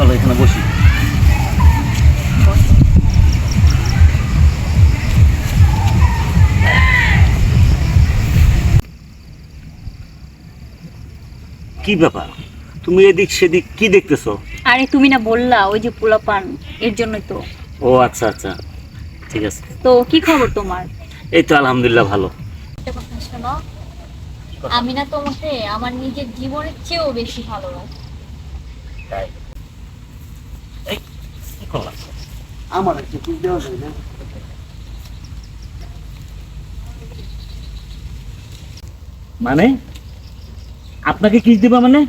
চলো এখানে বসি। কি ব্যাপার? তুমি এদিক সেদিক কি দেখতেছো? আরে তুমি না বললা ওই যে পোলা পান এর জন্যই তো। ও আচ্ছা আচ্ছা। ঠিক আছে। তো কি খবর তোমার? এই তো আলহামদুলিল্লাহ ভালো। শোনো আমি না তোমাকে আমার নিজের জীবনের চেয়েও বেশি ভালোবাসি কি করলাম আমার একটু ফুল দেওয়া যায় না। মানে? আপনাকে কিস দিবা মানে?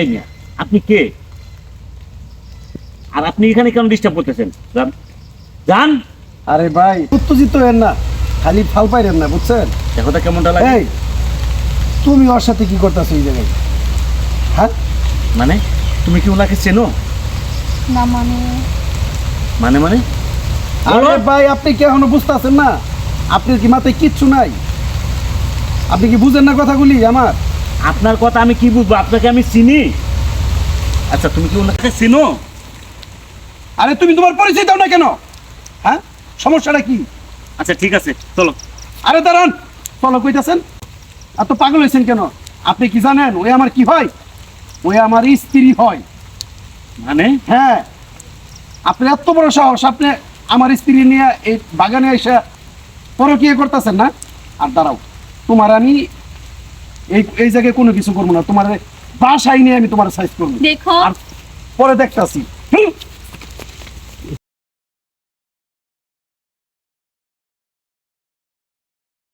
এই না আপনি কে? আর আপনি এখানে কেন ডিস্টার্ব করতেছেন? যান যান আরে ভাই উত্তেজিত হেন না। খালি ফাল পাইরেন না বুঝছেন? দেখো তো কেমনটা লাগে? এই তুমি ওর সাথে কি করতেছো এই জায়গায়? হ্যাঁ? মানে? তুমি কি ওনাকে চেনো? না মানে? মানে মানে? আরে ভাই আপনি কি এখনও বুঝতেছেন না? আপনার কি মাথায় কিচ্ছু নাই? আপনি কি বুঝেন না কথাগুলি আমার? আপনার কথা আমি কি বুঝব? আপনাকে আমি চিনি। আচ্ছা তুমি কি ওনাকে চেনো? আরে তুমি তোমার পরিচয় দাও না কেন? হ্যাঁ? সমস্যাটা কি? আচ্ছা ঠিক আছে চলো। আরে দাঁড়ান। চলো কইতাছেন? এত পাগল হয়েছেন কেন? আপনি কি জানেন? ওই আমার কি হয়? ওই আমার স্ত্রী হয়। মানে? হ্যাঁ। আপনি এত বড় সাহস আপনি আমার স্ত্রী নিয়ে এই বাগানে এসে পরকিয়ে করতেছেন না? আর দাঁড়াও তোমার আমি এই এই জায়গায় কোনো কিছু করব না। তোমার বাসায় নিয়ে আমি তোমার সাইজ করব। দেখো। আর পরে দেখতাছি। হুম,